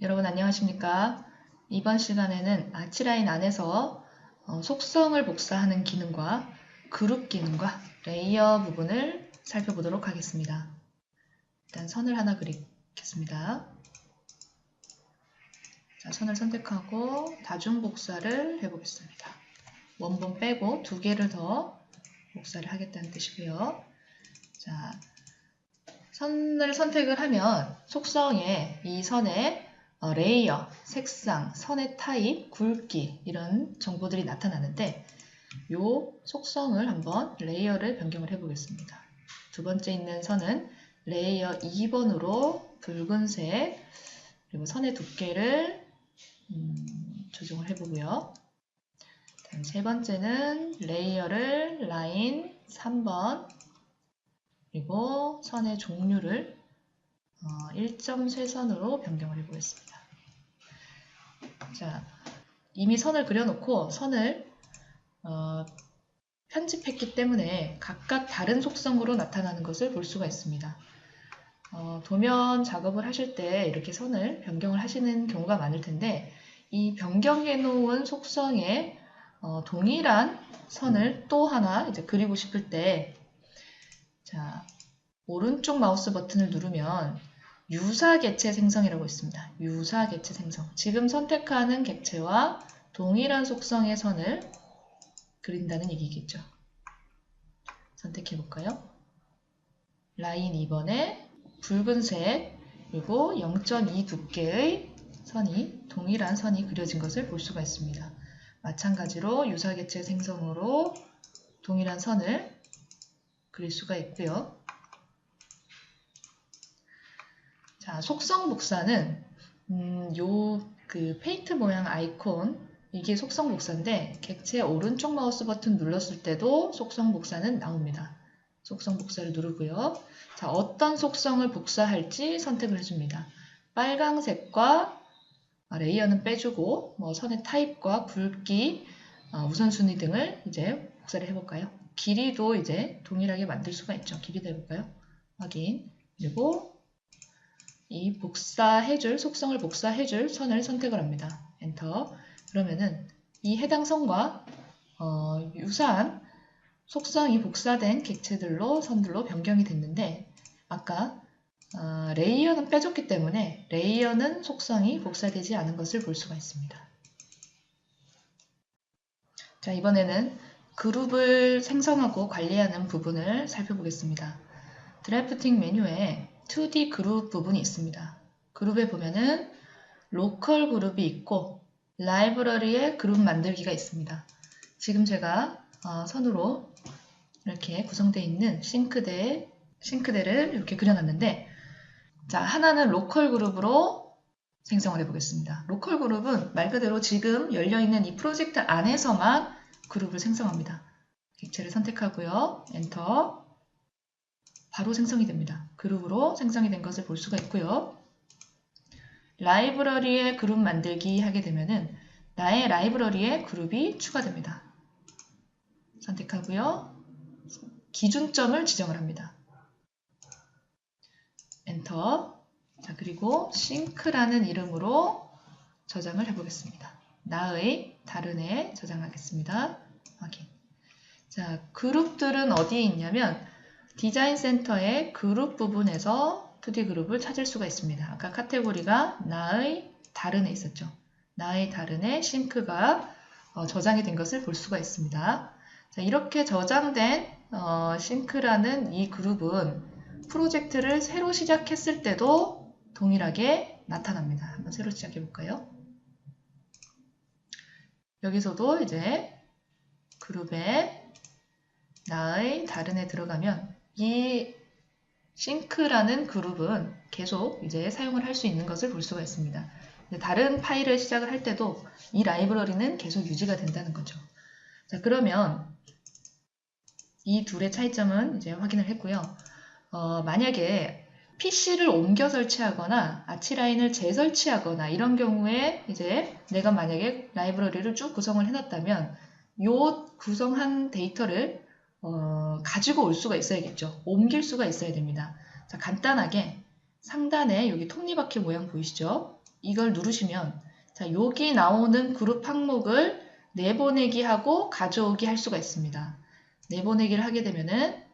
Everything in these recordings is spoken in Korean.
여러분 안녕하십니까? 이번 시간에는 아치라인 안에서 어, 속성을 복사하는 기능과 그룹 기능과 레이어 부분을 살펴보도록 하겠습니다. 일단 선을 하나 그리겠습니다. 자, 선을 선택하고 다중 복사를 해보겠습니다. 원본 빼고 두 개를 더 복사를 하겠다는 뜻이고요. 자, 선을 선택을 하면 속성에 이 선에 어, 레이어, 색상, 선의 타입, 굵기 이런 정보들이 나타나는데 이 속성을 한번 레이어를 변경을 해보겠습니다. 두 번째 있는 선은 레이어 2번으로 붉은색 그리고 선의 두께를 음, 조정을 해보고요. 다음 세 번째는 레이어를 라인 3번 그리고 선의 종류를 어, 1.쇄선으로 변경을 해보겠습니다. 자, 이미 선을 그려놓고 선을 어, 편집했기 때문에 각각 다른 속성으로 나타나는 것을 볼 수가 있습니다. 어, 도면 작업을 하실 때 이렇게 선을 변경을 하시는 경우가 많을 텐데 이 변경해 놓은 속성에 어, 동일한 선을 또 하나 이제 그리고 싶을 때 자, 오른쪽 마우스 버튼을 누르면 유사 객체 생성이라고 있습니다. 유사 객체 생성. 지금 선택하는 객체와 동일한 속성의 선을 그린다는 얘기겠죠. 선택해 볼까요? 라인 2번에 붉은색 그리고 0.2 두께의 선이 동일한 선이 그려진 것을 볼 수가 있습니다. 마찬가지로 유사 객체 생성으로 동일한 선을 그릴 수가 있고요. 자, 속성 복사는 음, 요그 페인트 모양 아이콘 이게 속성 복사인데 객체 오른쪽 마우스 버튼 눌렀을 때도 속성 복사는 나옵니다. 속성 복사를 누르고요. 자, 어떤 속성을 복사할지 선택을 해줍니다. 빨강색과 레이어는 빼주고 뭐 선의 타입과 굵기, 어, 우선순위 등을 이제 복사를 해볼까요? 길이도 이제 동일하게 만들 수가 있죠. 길이도 해볼까요? 확인. 그리고 이 복사해줄, 속성을 복사해줄 선을 선택을 합니다. 엔터. 그러면은 이 해당 선과 어, 유사한 속성이 복사된 객체들로 선들로 변경이 됐는데 아까 어, 레이어는 빼줬기 때문에 레이어는 속성이 복사되지 않은 것을 볼 수가 있습니다. 자 이번에는 그룹을 생성하고 관리하는 부분을 살펴보겠습니다. 드래프팅 메뉴에 2D 그룹 부분이 있습니다. 그룹에 보면은 로컬 그룹이 있고 라이브러리에 그룹 만들기가 있습니다. 지금 제가 어, 선으로 이렇게 구성되어 있는 싱크대, 싱크대를 이렇게 그려놨는데 자 하나는 로컬 그룹으로 생성을 해보겠습니다. 로컬 그룹은 말 그대로 지금 열려있는 이 프로젝트 안에서만 그룹을 생성합니다. 객체를 선택하고요. 엔터 바로 생성이 됩니다. 그룹으로 생성이 된 것을 볼 수가 있고요. 라이브러리에 그룹 만들기 하게 되면은 나의 라이브러리에 그룹이 추가됩니다. 선택하고요. 기준점을 지정을 합니다. 엔터. 자, 그리고 싱크라는 이름으로 저장을 해보겠습니다. 나의 다른 애 저장하겠습니다. 확인. 자, 그룹들은 어디에 있냐면 디자인 센터의 그룹 부분에서 2D 그룹을 찾을 수가 있습니다. 아까 카테고리가 나의 다른에 있었죠. 나의 다른에 싱크가 어, 저장이 된 것을 볼 수가 있습니다. 자, 이렇게 저장된 어, 싱크라는 이 그룹은 프로젝트를 새로 시작했을 때도 동일하게 나타납니다. 한번 새로 시작해 볼까요? 여기서도 이제 그룹에 나의 다른 애 들어가면 이 싱크라는 그룹은 계속 이제 사용을 할 수 있는 것을 볼 수가 있습니다. 다른 파일을 시작을 할 때도 이 라이브러리는 계속 유지가 된다는 거죠. 자, 그러면 이 둘의 차이점은 이제 확인을 했고요. 어, 만약에 PC를 옮겨 설치하거나 아치라인을 재설치하거나 이런 경우에 이제 내가 만약에 라이브러리를 쭉 구성을 해놨다면 이 구성한 데이터를 어, 가지고 올 수가 있어야겠죠. 옮길 수가 있어야 됩니다. 자, 간단하게 상단에 여기 톱니바퀴 모양 보이시죠? 이걸 누르시면 자, 여기 나오는 그룹 항목을 내보내기 하고 가져오기 할 수가 있습니다. 내보내기를 하게 되면은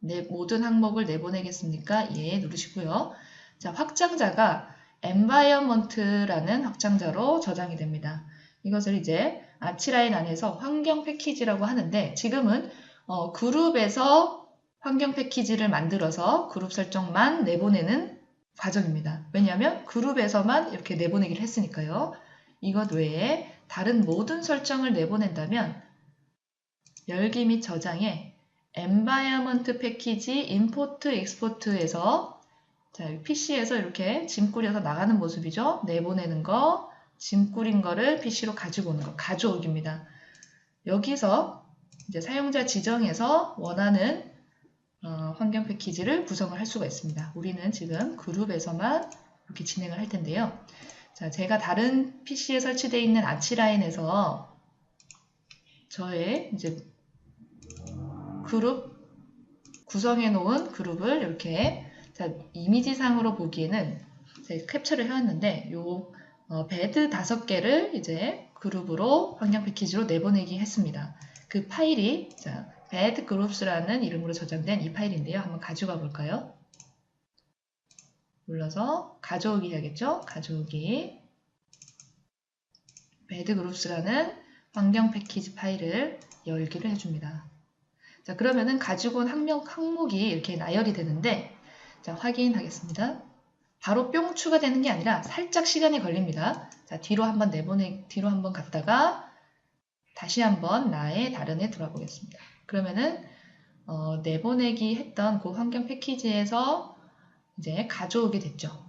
내 모든 항목을 내보내겠습니까? 예 누르시고요. 자 확장자가 environment라는 확장자로 저장이 됩니다. 이것을 이제 아치라인 안에서 환경 패키지라고 하는데 지금은 어, 그룹에서 환경 패키지를 만들어서 그룹 설정만 내보내는 과정입니다. 왜냐하면 그룹에서만 이렇게 내보내기를 했으니까요. 이것 외에 다른 모든 설정을 내보낸다면 열기 및 저장에 environment 패키지 import export에서 자, PC에서 이렇게 짐 꾸려서 나가는 모습이죠. 내보내는 거, 짐 꾸린 거를 PC로 가지고 오는 거, 가져오기입니다. 여기서 이제 사용자 지정에서 원하는 어, 환경 패키지를 구성을 할 수가 있습니다. 우리는 지금 그룹에서만 이렇게 진행을 할 텐데요. 자, 제가 다른 PC에 설치되어 있는 아치라인에서 저의 이제 그룹 구성해 놓은 그룹을 이렇게 자, 이미지상으로 보기에는 캡처를 해왔는데 요 어, 베드 다섯 개를 이제 그룹으로 환경 패키지로 내보내기 했습니다. 그 파일이 자, bed groups라는 이름으로 저장된 이 파일인데요. 한번 가져가 볼까요? 눌러서 가져오기 해야겠죠? 가져오기 bed groups라는 환경 패키지 파일을 열기를 해줍니다. 자 그러면은 가지고 온 항목, 항목이 이렇게 나열이 되는데 자 확인하겠습니다. 바로 뿅 추가되는 게 아니라 살짝 시간이 걸립니다. 자 뒤로 한번 내보내 뒤로 한번 갔다가 다시 한번 나의 다른 애 돌아보겠습니다. 그러면은 어, 내보내기 했던 그 환경 패키지에서 이제 가져오게 됐죠.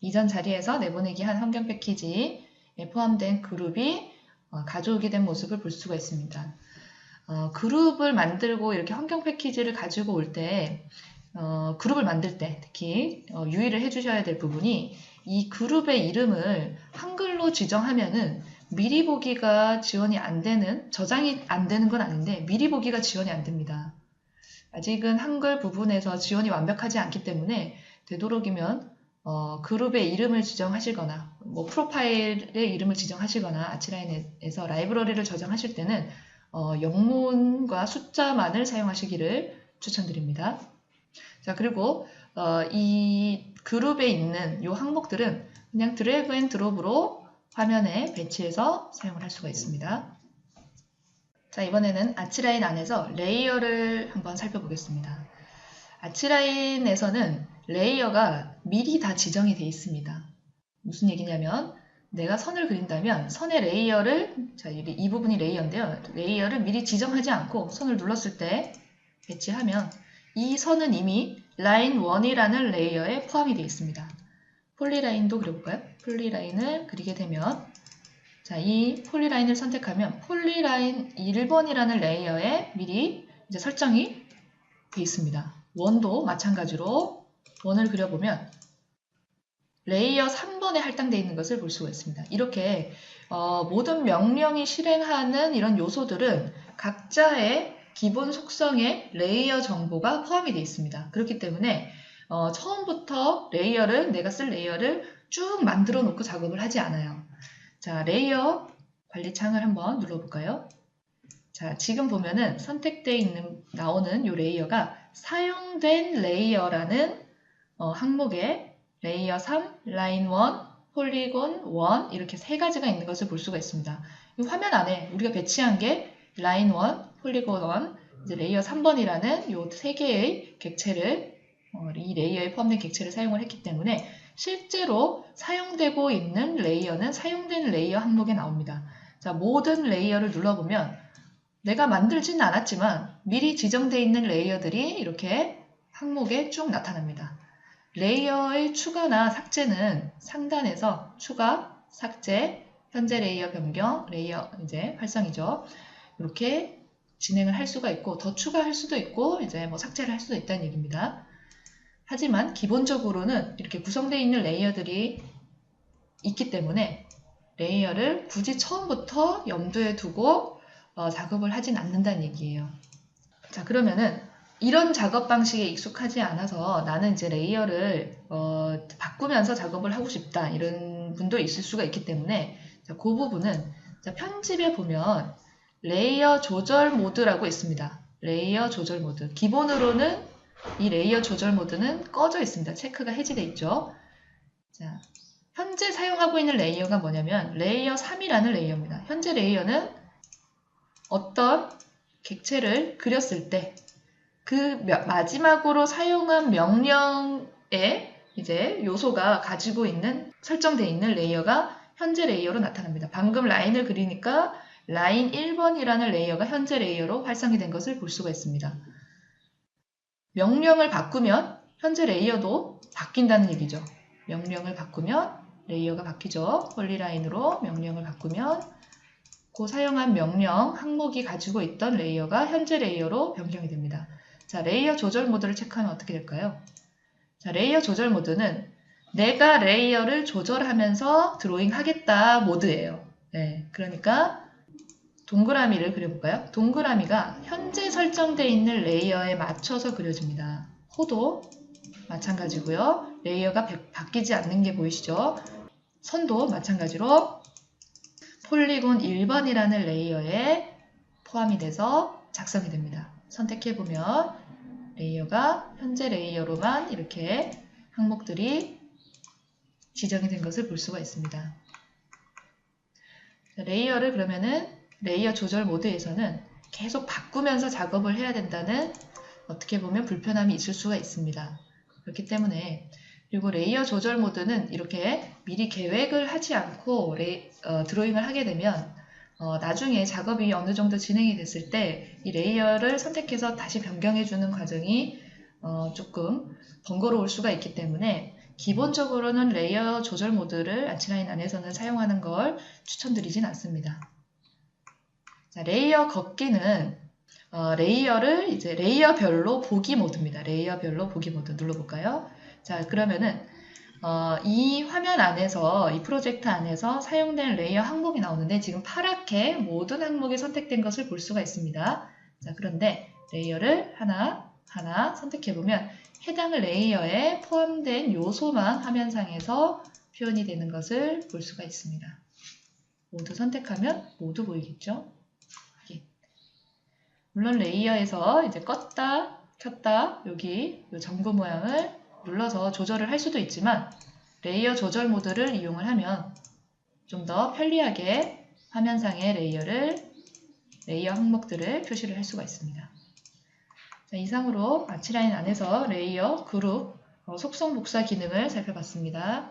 이전 자리에서 내보내기 한 환경 패키지에 포함된 그룹이 어, 가져오게 된 모습을 볼 수가 있습니다. 어, 그룹을 만들고 이렇게 환경 패키지를 가지고 올 때, 어, 그룹을 만들 때 특히 어, 유의를 해주셔야 될 부분이 이 그룹의 이름을 한글로 지정하면은 미리 보기가 지원이 안 되는, 저장이 안 되는 건 아닌데 미리 보기가 지원이 안 됩니다. 아직은 한글 부분에서 지원이 완벽하지 않기 때문에 되도록이면 어, 그룹의 이름을 지정하시거나 뭐 프로파일의 이름을 지정하시거나 아치라인에서 라이브러리를 저장하실 때는 어, 영문과 숫자만을 사용하시기를 추천드립니다. 자 그리고 어, 이 그룹에 있는 이 항목들은 그냥 드래그 앤 드롭으로 화면에 배치해서 사용을 할 수가 있습니다. 자 이번에는 아치라인 안에서 레이어를 한번 살펴보겠습니다. 아치라인에서는 레이어가 미리 다 지정이 되어 있습니다. 무슨 얘기냐면 내가 선을 그린다면 선의 레이어를 자, 이 부분이 레이어인데요. 레이어를 미리 지정하지 않고 선을 눌렀을 때 배치하면 이 선은 이미 라인 1이라는 레이어에 포함이 되어 있습니다. 폴리라인도 그려볼까요? 폴리라인을 그리게 되면 자, 이 폴리라인을 선택하면 폴리라인 1번이라는 레이어에 미리 이제 설정이 되어 있습니다. 원도 마찬가지로 원을 그려보면 레이어 3번에 할당되어 있는 것을 볼 수가 있습니다. 이렇게 어, 모든 명령이 실행하는 이런 요소들은 각자의 기본 속성의 레이어 정보가 포함이 되어 있습니다. 그렇기 때문에 어, 처음부터 레이어를 내가 쓸 레이어를 쭉 만들어 놓고 작업을 하지 않아요. 자 레이어 관리 창을 한번 눌러볼까요? 자 지금 보면은 선택되어 있는 나오는 이 레이어가 사용된 레이어라는 어, 항목에 레이어 3, 라인 1, 폴리곤 1 이렇게 세 가지가 있는 것을 볼 수가 있습니다. 이 화면 안에 우리가 배치한 게 라인 1, 폴리곤 1, 이제 레이어 3번이라는 이세 개의 객체를 어, 이 레이어에 포함된 객체를 사용을 했기 때문에 실제로 사용되고 있는 레이어는 사용된 레이어 항목에 나옵니다. 자, 모든 레이어를 눌러보면 내가 만들지는 않았지만 미리 지정되어 있는 레이어들이 이렇게 항목에 쭉 나타납니다. 레이어의 추가나 삭제는 상단에서 추가, 삭제, 현재 레이어 변경, 레이어 이제 활성이죠. 이렇게 진행을 할 수가 있고 더 추가할 수도 있고 이제 뭐 삭제를 할 수도 있다는 얘기입니다. 하지만 기본적으로는 이렇게 구성되어 있는 레이어들이 있기 때문에 레이어를 굳이 처음부터 염두에 두고 어, 작업을 하진 않는다는 얘기예요. 자 그러면은 이런 작업 방식에 익숙하지 않아서 나는 이제 레이어를 어, 바꾸면서 작업을 하고 싶다 이런 분도 있을 수가 있기 때문에 자, 그 부분은 자, 편집에 보면 레이어 조절 모드라고 있습니다. 레이어 조절 모드. 기본으로는 이 레이어 조절 모드는 꺼져 있습니다. 체크가 해제되어 있죠. 자, 현재 사용하고 있는 레이어가 뭐냐면 레이어 3이라는 레이어입니다. 현재 레이어는 어떤 객체를 그렸을 때 그 마지막으로 사용한 명령의 이제 요소가 가지고 있는 설정되어 있는 레이어가 현재 레이어로 나타납니다. 방금 라인을 그리니까 라인 1번이라는 레이어가 현재 레이어로 활성이 된 것을 볼 수가 있습니다. 명령을 바꾸면 현재 레이어도 바뀐다는 얘기죠. 명령을 바꾸면 레이어가 바뀌죠. 폴리라인으로 명령을 바꾸면 그 사용한 명령 항목이 가지고 있던 레이어가 현재 레이어로 변경이 됩니다. 자, 레이어 조절 모드를 체크하면 어떻게 될까요? 자, 레이어 조절 모드는 내가 레이어를 조절하면서 드로잉 하겠다 모드예요. 네, 그러니까 동그라미를 그려볼까요? 동그라미가 현재 설정되어 있는 레이어에 맞춰서 그려집니다. 호도 마찬가지고요. 레이어가 바뀌지 않는 게 보이시죠? 선도 마찬가지로 폴리곤 1번이라는 레이어에 포함이 돼서 작성이 됩니다. 선택해보면 레이어가 현재 레이어로만 이렇게 항목들이 지정이 된 것을 볼 수가 있습니다. 레이어를 그러면은 레이어 조절 모드에서는 계속 바꾸면서 작업을 해야 된다는 어떻게 보면 불편함이 있을 수가 있습니다. 그렇기 때문에 그리고 레이어 조절 모드는 이렇게 미리 계획을 하지 않고 레이, 어, 드로잉을 하게 되면 어, 나중에 작업이 어느 정도 진행이 됐을 때 이 레이어를 선택해서 다시 변경해 주는 과정이 어, 조금 번거로울 수가 있기 때문에 기본적으로는 레이어 조절 모드를 안치라인 안에서는 사용하는 걸 추천드리진 않습니다. 자, 레이어 걷기는 어, 레이어를 이제 레이어별로 보기 모드입니다. 레이어별로 보기 모드 눌러볼까요? 자, 그러면은 어, 이 화면 안에서 이 프로젝트 안에서 사용된 레이어 항목이 나오는데 지금 파랗게 모든 항목이 선택된 것을 볼 수가 있습니다. 자, 그런데 레이어를 하나 하나 선택해 보면 해당 레이어에 포함된 요소만 화면상에서 표현이 되는 것을 볼 수가 있습니다. 모두 선택하면 모두 보이겠죠? 물론 레이어에서 이제 껐다 켰다 여기 전구 모양을 눌러서 조절을 할 수도 있지만 레이어 조절 모드를 이용을 하면 좀 더 편리하게 화면상의 레이어를 레이어 항목들을 표시를 할 수가 있습니다. 자, 이상으로 아치라인 안에서 레이어, 그룹, 어, 속성 복사 기능을 살펴봤습니다.